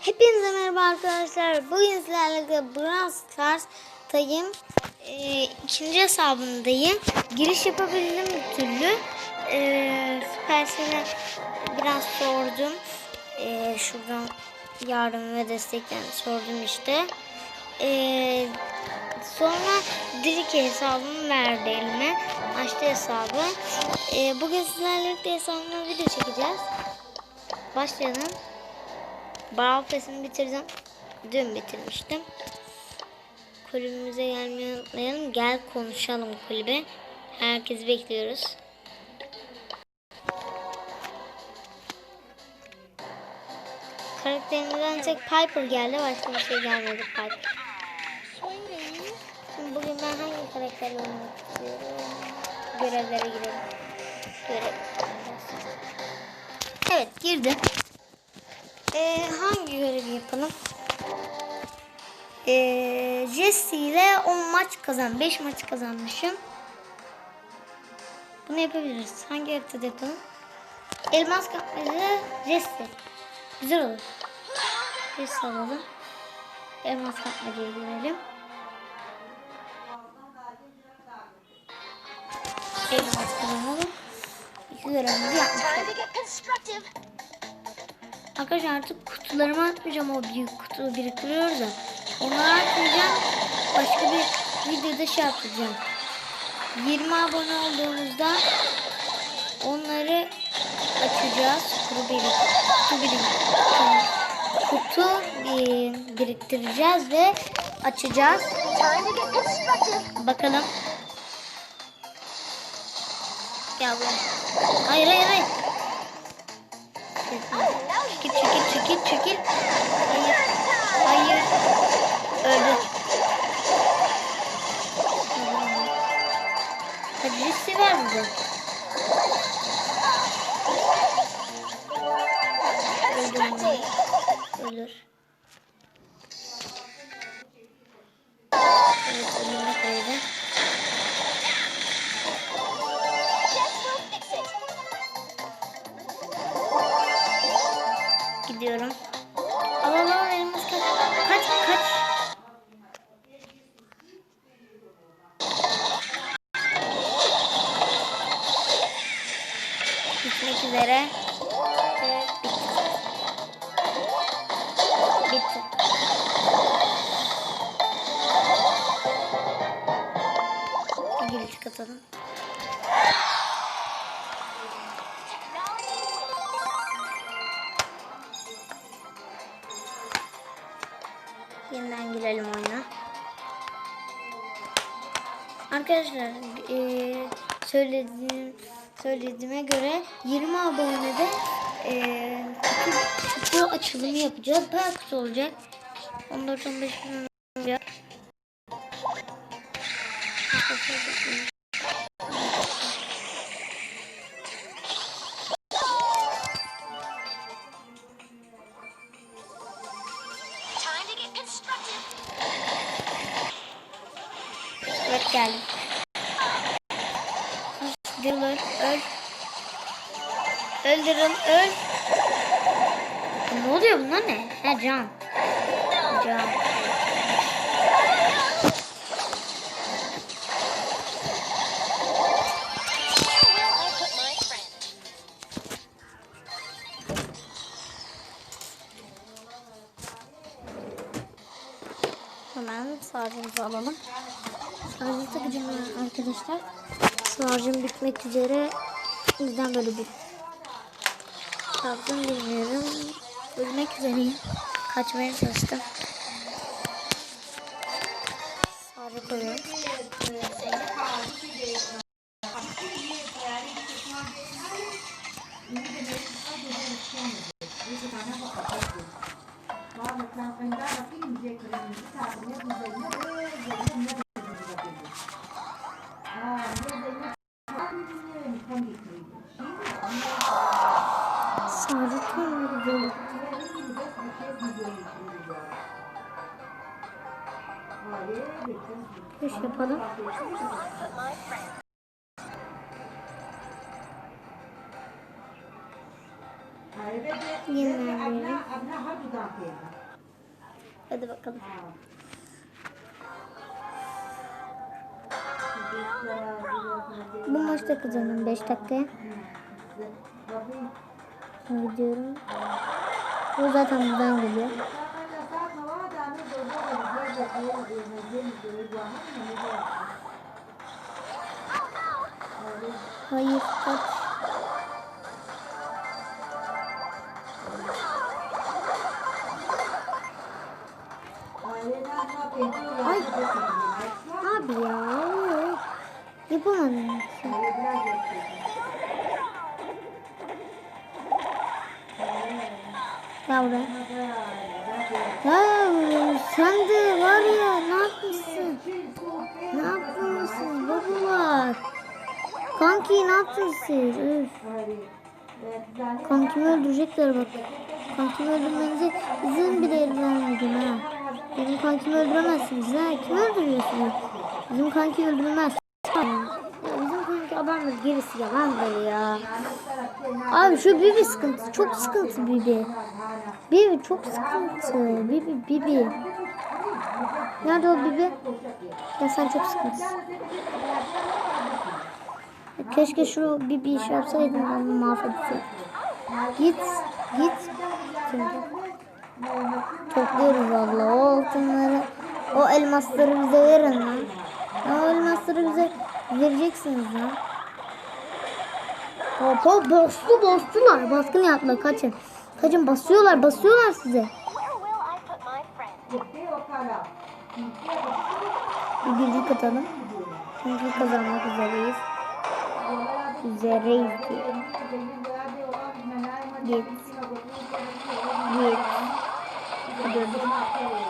Hepinize merhaba arkadaşlar. Bugün sizlerle Brawl Stars'tayım. Ee, ikinci hesabındayım. Giriş yapabildim bir türlü. Ee, Supercell'e biraz sordum. Ee, şuradan yardım ve destekten sordum işte. Ee, sonra Dirike hesabımı verdi elime. Açtı hesabı. Ee, bugün sizlerle birlikte hesabımda video çekeceğiz. Başlayalım. Brawl bitirdim. Dün bitirmiştim. Kulübümüze gelmeyi. Gel konuşalım kulübe. Herkesi bekliyoruz. Karakterimizden tek Piper geldi. Başka bir şey gelmedi Piper. Şimdi bugün ben hangi karakterle oynamak istiyorum? Görevlere girelim. Görev. Evet girdim. Ee, yapalım? Ee, Jesse ile 10 maç kazan. 5 maç kazanmışım. Bunu yapabiliriz. Hangi haritada yapalım? Elmas kapmaca Jesse. Güzel olur. Jesse alalım. Elmas kapmacaya girelim. Elmas kazanalım. İki görevimizi yapmış Arkadaşlar artık kutularımı atmayacağım o büyük kutu biriktiriyoruz ya. Onları atmayacağım. Başka bir videoda şey yapacağım. 20 abone olduğumuzda onları açacağız. Kutu, birik, kutu, birik, kutu bir- biriktireceğiz ve açacağız. Bakalım. Buraya. Hayır hayır hayır. Çekil çekil çekil çekil. Hayır. Hayır. Öldü. Hadi riski ver bize. Öldü mü? Ölür. Gülücük atalım. Yeniden girelim oyuna. Arkadaşlar eee söylediğim söylediğime göre 20 abonede kutu, kutu açılımı yapacağız. Bayağı kutu olacak. 14-15 bin olacak. Evet geldim. Öldürün, öl. Öldürün, öl. Ne oluyor bunlar ne? Ha can. Can. Arkadaşlar. Sarcım bitmek üzere. Neden böyle bir yaptım bilmiyorum. Ölmek üzereyim. Kaçmaya çalıştım. Sarcı koyuyorum. Kuş yapalım. Yenileyelim. Hadi bakalım. Bu maçta kazandım 5 dakikaya. Gidiyorum. Bu zaten buradan geliyor. Hayır kaç. Ay. Abi ya. Yapamadım. Gel buraya. Ya sen de var ya ne yapmışsın? Ne yapmışsın babalar? Kanki ne yaptın siz? Üf. Kankimi öldürecekler bak. Kankimi öldürmenize izin bile vermedim ha. Benim kankimi öldüremezsiniz ha. Kimi öldürüyorsunuz? Bizim kanki öldürmez. Adamdır gerisi yalandır ya. Abi şu Bibi sıkıntı. Çok sıkıntı Bibi. Bibi çok sıkıntı. Bibi Bibi. Nerede o Bibi? Ya sen çok sıkıntısın. Keşke şu bir iş yapsaydın onu mahvetseydim. Git, git. Şimdi. Topluyoruz valla o altınları, o elmasları bize verin lan. O elmasları bize vereceksiniz lan. Hop bastı bastılar. Baskın yaptılar kaçın. Kaçın basıyorlar basıyorlar size. Bir birlik atalım. Çünkü kazanmak üzereyiz. Üzereyiz diye. Git. Git. Hadi öldür.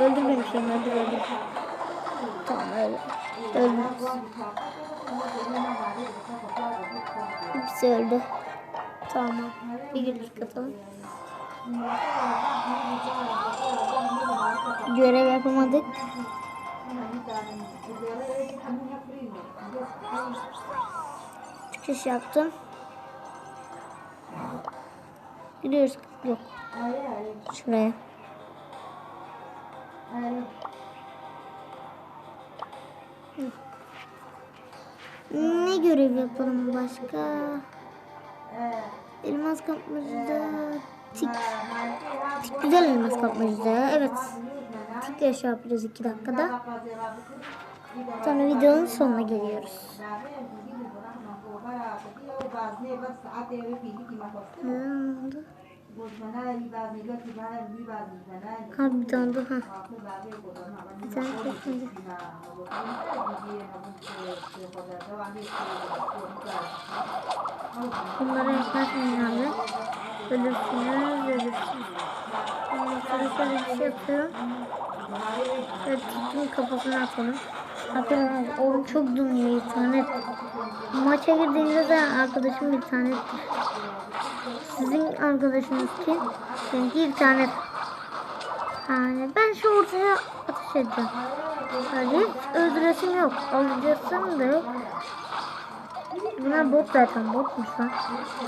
Öldür benim şeyimi öldür öldür. Tamam öyle. Öldür. Hepsi öldü. Tamam. Bir birlik atalım. Görev yapamadık. Çıkış yaptım. Gidiyoruz. Yok. Şuraya. Hı. Ne görev yapalım başka? Elmas kapmacıda tik. Tik güzel elmas kapmacıda. Evet. Tik şey yapacağız iki dakikada. Sonra videonun sonuna geliyoruz. Ne oldu? Ha tane daha. Bir tane çekmedi. Bunlara yaklaşmayın abi. Ölürsünüz, ölürsünüz. Ondan sonra şöyle bir şey yapıyorum. Evet, tuttum kafasına atalım. Aferin abi, oğlum çok dönüyor internet. Maça girdiğinde de arkadaşım tane Sizin arkadaşınız kim? Benimki internet. Yani ben şu ortaya ateş edeceğim. Yani hiç öldüresim yok. Alacaksın da yok. Bunlar bot zaten botmuş lan.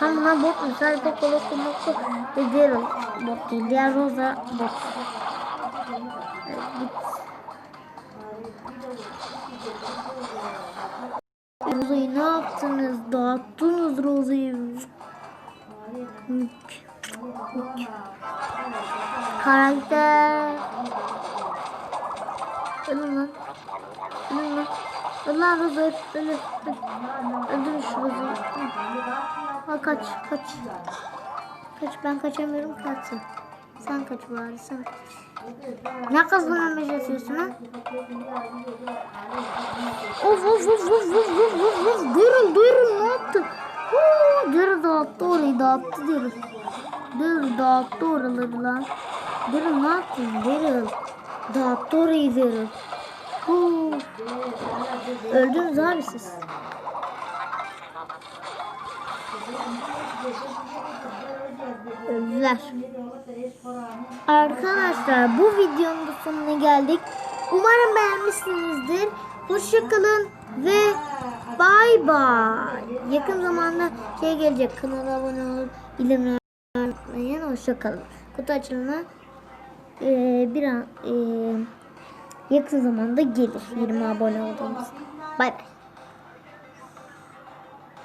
Tam bunlar botmuş. Sadece Poco Loco Moco ve diğer bot değil. Diğer Rosa bot. Evet, git. Ne yaptınız? Dağıttınız Roza'yı. Karakter. Ölün lan. Ölün lan. Öl lan Roza öl. Öl. öl. Öldürün şu Roza'yı. Ha kaç kaç. Kaç ben kaçamıyorum kaç sen. Kaç bari sen. Ne kazanmaya çalışıyorsun ha? Of of of of of of of of Duyurun duyurun ne yaptı? Dürü dağıttı orayı dağıttı Dürü. Dürü dağıttı oraları lan. Dürü ne yaptın Dürü? Dağıttı orayı. Huu. Öldünüz abi siz. Öldüler. Arkadaşlar bu videonun sonuna geldik. Umarım beğenmişsinizdir. Hoşçakalın ve bay bay. Yakın zamanda şey gelecek. Kanala abone olup bildirimleri unutmayın. Hoşçakalın. Kutu açılımı e, bir an e, yakın zamanda gelir. 20 abone olduğumuzda. Bay bay.